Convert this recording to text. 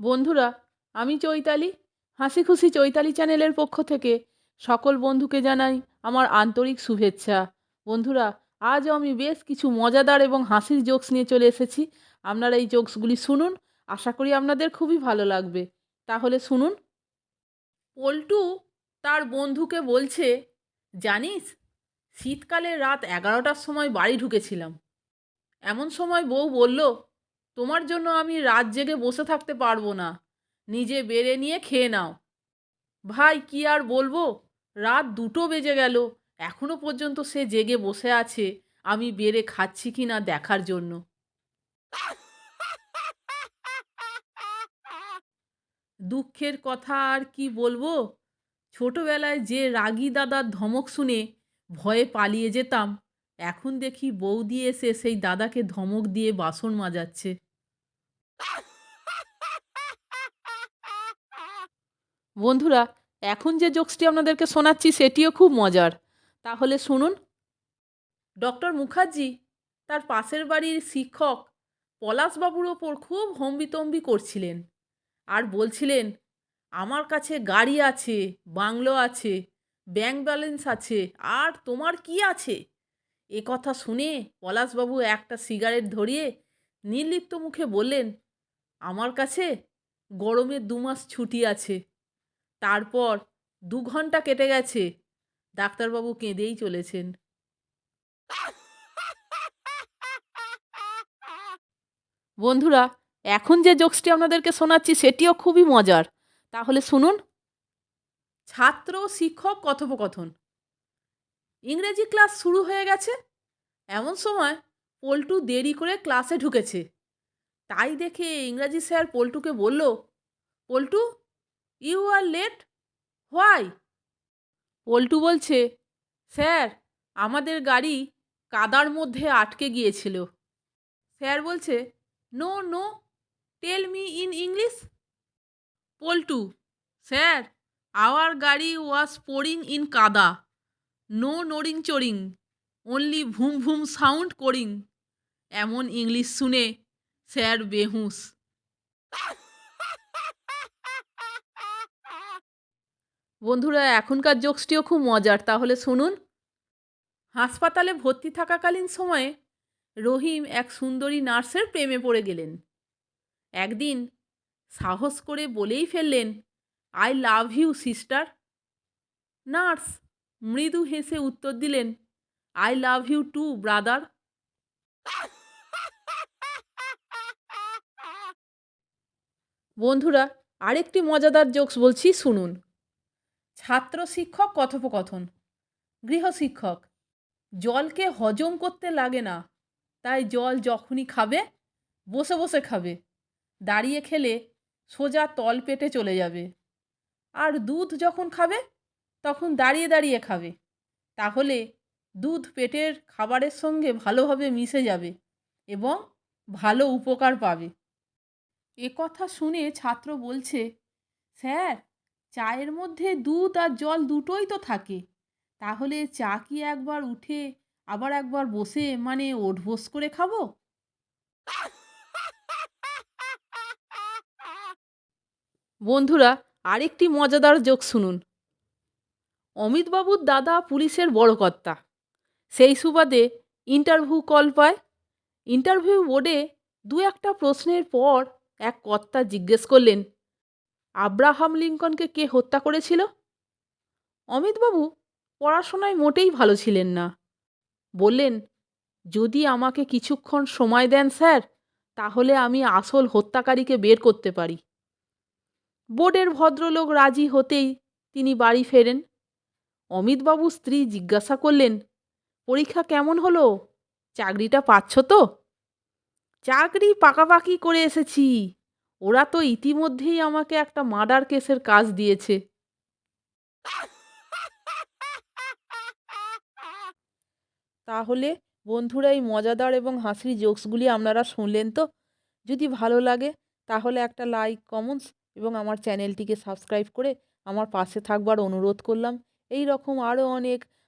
বন্ধুরা, আমি চৈতালি হাসি খুশি চৈতালি চ্যানেলের পক্ষ থেকে সকল বন্ধুকে জানাই আমার আন্তরিক শুভেচ্ছা। বন্ধুরা, আজও আমি বেশ কিছু মজাদার এবং হাসির জোকস নিয়ে চলে এসেছি। আপনারা এই জোকসগুলি শুনুন, আশা করি আপনাদের খুবই ভালো লাগবে। তাহলে শুনুন। পল্টু তার বন্ধুকে বলছে, জানিস, শীতকালে রাত এগারোটার সময় বাড়ি ঢুকেছিলাম। এমন সময় বউ বলল তোমার জন্য আমি রাত জেগে বসে থাকতে পারব না। নিজে বেড়ে নিয়ে খেয়ে নাও। ভাই, কি আর বলব? রাত দুটো বেজে গেল। এখনও পর্যন্ত সে জেগে বসে আছে। আমি বেড়ে খাচ্ছি কি না দেখার জন্য। দুঃখের কথা আর কি বলব? ছোটবেলায় যে রাগী দাদার ধমক শুনে ভয়ে পালিয়ে যেতাম, এখন দেখি বৌদি এসে সেই দাদাকে ধমক দিয়ে বাসন মাজাচ্ছে। বন্ধুরা, এখন যে জোকসটি আপনাদেরকে শোনাচ্ছি, সেটিও খুব মজার। তাহলে শুনুন। ডক্টর মুখার্জি, তার পাশের বাড়ির শিক্ষক পলাশবাবুর ওপর খুব হম্বিতম্বি করছিলেন আর বলছিলেন, আমার কাছে গাড়ি আছে, বাংলো আছে ব্যাংক ব্যালেন্স আছে, আর তোমার কি আছে? এ কথা শুনে পলাশবাবু একটা সিগারেট ধরিয়ে নির্লিপ্ত মুখে বললেন আমার কাছে গরমের দু মাস ছুটি আছে। তারপর দু ঘণ্টা কেটে গেছে। ডাক্তারবাবু কেঁদেই চলেছেন। বন্ধুরা, এখন যে জোকসটি আপনাদেরকে শোনাচ্ছি, সেটিও খুবই মজার। তাহলে শুনুন। ছাত্র, শিক্ষক, কথোপকথন। ইংরেজি ক্লাস শুরু হয়ে গেছে। এমন সময় পল্টু দেরি করে ক্লাসে ঢুকেছে। তাই দেখে ইংরাজি স্যার পল্টুকে বলল, Paltu you are late why Paltu বলছে, স্যার, আমাদের গাড়ি কাদার মধ্যে আটকে গিয়েছিল। স্যার বলছে no no tell me in English Paltu, sir our গাড়ি ওয়াজ পোরিং ইন কাদা। নো নরিং চরিং অনলি ভুম ভুম সাউন্ড করিং। এমন ইংলিশ শুনে স্যার বেহুশ। বন্ধুরা, এখনকার জোকসটিও খুব মজার। তাহলে শুনুন। হাসপাতালে ভর্তি থাকাকালীন সময়ে রহিম এক সুন্দরী নার্সের প্রেমে পড়ে গেলেন। একদিন সাহস করে বলেই ফেললেন, I love you, sister. Nurse মৃদু হেসে উত্তর দিলেন, I love you too, brother. বন্ধুরা, আরেকটি মজাদার জোকস বলছি, শুনুন। ছাত্র শিক্ষক, কথোপকথন। গৃহশিক্ষক জলকে হজম করতে লাগে না, তাই জল যখনই খাবে, বসে বসে খাবে। দাঁড়িয়ে খেলে সোজা তল পেটে চলে যাবে। আর দুধ যখন খাবে, তখন দাঁড়িয়ে দাঁড়িয়ে খাবে। তাহলে দুধ পেটের খাবারের সঙ্গে ভালোভাবে মিশে যাবে এবং ভালো উপকার পাবে। এ কথা শুনে ছাত্র বলছে, স্যার, চায়ের মধ্যে দুধ আর জল দুটোই তো থাকে। তাহলে চা কি একবার উঠে আবার একবার বসে মানে ওঠবোস করে খাব? বন্ধুরা, আরেকটি মজাদার জোক শুনুন। অমিতবাবুর দাদা পুলিশের বড় কর্তা। সেই সুবাদে ইন্টারভিউ কল পায়। ইন্টারভিউ বোর্ডে দু একটা প্রশ্নের পর এক কর্তা জিজ্ঞেস করলেন, আব্রাহাম লিঙ্কনকে কে হত্যা করেছিল? অমিতবাবু, পড়াশোনায় মোটেই ভালো ছিলেন না। বললেন, যদি আমাকে কিছুক্ষণ সময় দেন স্যার, তাহলে আমি আসল হত্যাকারীকে বের করতে পারি। বোর্ডের ভদ্রলোক রাজি হতেই তিনি বাড়ি ফেরেন? অমিতবাবু স্ত্রী জিজ্ঞাসা করলেন, পরীক্ষা কেমন হলো? চাকরিটা পাচ্ছ তো? চাকরি পাকাপাকি করে এসেছি। ওরা তো ইতিমধ্যেই আমাকে একটা মার্ডার কেসের কাজ দিয়েছে। তাহলে বন্ধুরা, এই মজাদার এবং হাসির জোকসগুলি আপনারা শুনলেন তো? যদি ভালো লাগে, তাহলে একটা লাইক কমেন্টস এবং আমার চ্যানেলটিকে সাবস্ক্রাইব করে আমার পাশে থাকবার অনুরোধ করলাম। এই রকম আরও অনেক